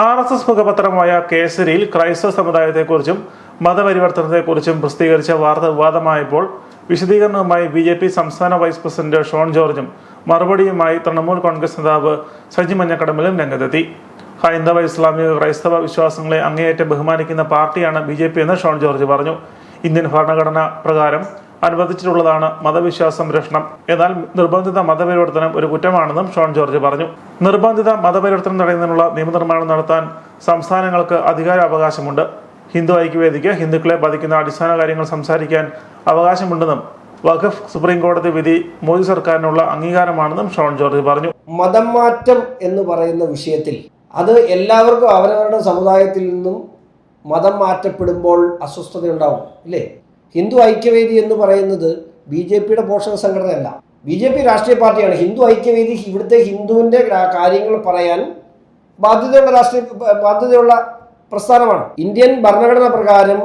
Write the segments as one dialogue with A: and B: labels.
A: R S S മുഖപത്രമായ കേസരിയിൽ ക്രൈസ്തവ സമുദായത്തെക്കുറിച്ചും മതപരിവർത്തനത്തെക്കുറിച്ചും പ്രസിദ്ധീകരിച്ച വാർത്ത വിവാദമായപ്പോൾ വിശദീകരണവുമായി ബി ജെ പി സംസ്ഥാന വൈസ് പ്രസിഡന്റ് ഷോൺ ജോർജും മറുപടിയുമായി തൃണമൂൽ കോൺഗ്രസ് നേതാവ് സജി മഞ്ഞക്കടമ്പിലും രംഗത്തെത്തി. ഹൈന്ദവ ഇസ്ലാമിക ക്രൈസ്തവ വിശ്വാസങ്ങളെ അങ്ങേയറ്റം ബഹുമാനിക്കുന്ന പാർട്ടിയാണ് ബി ജെ പി എന്ന് ഷോൺ ജോർജ് പറഞ്ഞു. ഇന്ത്യൻ ഭരണഘടന പ്രകാരം അനുവദിച്ചിട്ടുള്ളതാണ് മതവിശ്വാസ സംരക്ഷണം എന്നാൽ നിർബന്ധിത മതപരിവർത്തനം ഒരു കുറ്റമാണെന്നും ഷോൺ ജോർജ് പറഞ്ഞു. നിർബന്ധിത മതപരിവർത്തനം തടയുന്നതിനുള്ള നിയമനിർമ്മാണം നടത്താൻ സംസ്ഥാനങ്ങൾക്ക് അധികാരാവകാശമുണ്ട്. ഹിന്ദു ഐക്യവേദിക്ക് ഹിന്ദുക്കളെ ബാധിക്കുന്ന അടിസ്ഥാന കാര്യങ്ങൾ സംസാരിക്കാൻ അവകാശമുണ്ടെന്നും വഖഫ് സുപ്രീം കോടതി വിധി മോദി സർക്കാരിനുള്ള അംഗീകാരമാണെന്നും ഷോൺ ജോർജ് പറഞ്ഞു.
B: മതം മാറ്റം എന്ന് പറയുന്ന വിഷയത്തിൽ അത് എല്ലാവർക്കും അവരവരുടെ സമുദായത്തിൽ നിന്നും മതം മാറ്റപ്പെടുമ്പോൾ അസ്വസ്ഥതയുണ്ടാവും ഇല്ലേ? ഹിന്ദു ഐക്യവേദി എന്ന് പറയുന്നത് ബി ജെ പിയുടെ പോഷക സംഘടനയല്ല. ബി ജെ പി രാഷ്ട്രീയ പാർട്ടിയാണ്. ഹിന്ദു ഐക്യവേദി ഇവിടുത്തെ ഹിന്ദുവിന്റെ കാര്യങ്ങൾ പറയാൻ ബാധ്യതയുള്ള രാഷ്ട്രീയ ബാധ്യതയുള്ള പ്രസ്ഥാനമാണ്. ഇന്ത്യൻ ഭരണഘടന പ്രകാരം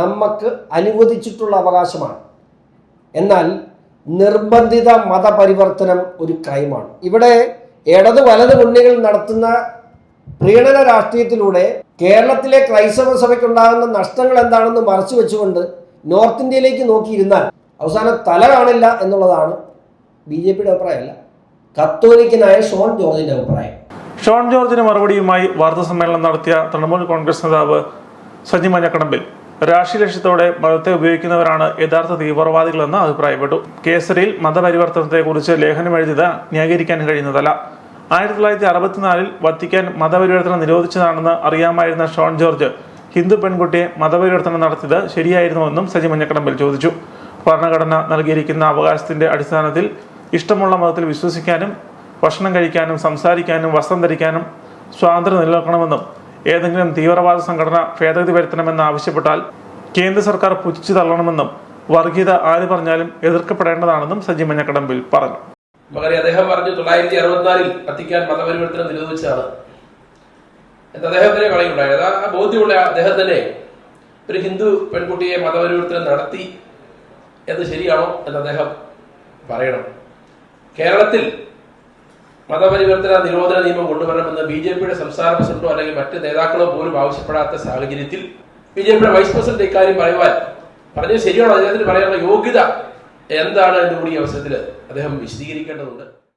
B: നമുക്ക് അനുവദിച്ചിട്ടുള്ള അവകാശമാണ്. എന്നാൽ നിർബന്ധിത മതപരിവർത്തനം ഒരു ക്രൈമാണ്. ഇവിടെ ഇടത് വലത് മുന്നണികൾ നടത്തുന്ന പ്രീണന രാഷ്ട്രീയത്തിലൂടെ കേരളത്തിലെ ക്രൈസ്തവ സഭയ്ക്കുണ്ടാകുന്ന നഷ്ടങ്ങൾ എന്താണെന്ന് മറച്ചു വെച്ചുകൊണ്ട് നോർത്ത് ഇന്ത്യയിലേക്ക് നോക്കിയിരുന്നാൽ അവസാനം തല കാണില്ല എന്നുള്ളതാണ് ബി ജെ പിയുടെ അഭിപ്രായമല്ല. കത്തോലിക്കനായ ഷോൺ ജോർജിന്റെ അഭിപ്രായം.
A: ഷോൺ ജോർജിന് മറുപടിയുമായി വാർത്താ സമ്മേളനം നടത്തിയ തൃണമൂൽ കോൺഗ്രസ് നേതാവ് സജി മഞ്ഞക്കടമ്പിൽ. രാഷ്ട്രീയ ലക്ഷ്യത്തോടെ മതത്തെ ഉപയോഗിക്കുന്നവരാണ് യഥാർത്ഥ തീവ്രവാദികളെന്ന് അഭിപ്രായപ്പെട്ടു. കേസരിയിൽ മതപരിവർത്തനത്തെക്കുറിച്ച് ലേഖനം എഴുതിയത് ന്യായീകരിക്കാൻ കഴിയുന്നതല്ല. ആയിരത്തി തൊള്ളായിരത്തി അറുപത്തിനാലിൽ വത്തിക്കാൻ മതപരിവർത്തനം നിരോധിച്ചതാണെന്ന് അറിയാമായിരുന്ന ഷോൺ ജോർജ് ഹിന്ദു പെൺകുട്ടിയെ മതപരിവർത്തനം നടത്തിയത് ശരിയായിരുന്നുവെന്നും സജി മഞ്ഞക്കടമ്പിൽ ചോദിച്ചു. ഭരണഘടന നൽകിയിരിക്കുന്ന അവകാശത്തിന്റെ അടിസ്ഥാനത്തിൽ ഇഷ്ടമുള്ള മതത്തിൽ വിശ്വസിക്കാനും ഭക്ഷണം കഴിക്കാനും സംസാരിക്കാനും വസ്ത്രം ധരിക്കാനും സ്വാതന്ത്ര്യം നിലനിൽക്കണമെന്നും ഏതെങ്കിലും തീവ്രവാദ സംഘടന ഭേദഗതി വരുത്തണമെന്ന് ആവശ്യപ്പെട്ടാൽ കേന്ദ്ര സർക്കാർ പുച്ഛിച്ചു തള്ളണമെന്നും വർഗീയത ആര് പറഞ്ഞാലും എതിർക്കപ്പെടേണ്ടതാണെന്നും സജി മഞ്ഞക്കടമ്പിൽ പറഞ്ഞു.
C: അദ്ദേഹം പറഞ്ഞു തൊള്ളായിരത്തി അറുപത്തിനാലിൽ വത്തിക്കാൻ മതപരിവർത്തനം നിരോധിച്ചതാണ്. അദ്ദേഹത്തിന് കളിയുണ്ടായത്? ആ ബോധ്യമുള്ള അദ്ദേഹത്തിന്റെ ഒരു ഹിന്ദു പെൺകുട്ടിയെ മതപരിവർത്തനം നടത്തി എന്ന് ശരിയാണോ എന്ന് അദ്ദേഹം പറയണം. കേരളത്തിൽ മതപരിവർത്തന നിരോധന നിയമം കൊണ്ടുവരണമെന്ന് ബി ജെ പിയുടെ സംസ്ഥാന പ്രസിഡന്റോ അല്ലെങ്കിൽ മറ്റ് നേതാക്കളോ പോലും ആവശ്യപ്പെടാത്ത സാഹചര്യത്തിൽ ബി ജെ പിയുടെ വൈസ് പ്രസിഡന്റ് ഇക്കാര്യം പറയുവാൻ പറഞ്ഞത് ശരിയാണോ? അദ്ദേഹത്തിന് പറയാനുള്ള യോഗ്യത എന്താണ് എന്നുകൂടി അവസരത്തിൽ അദ്ദേഹം വിശദീകരിക്കേണ്ടതുണ്ട്.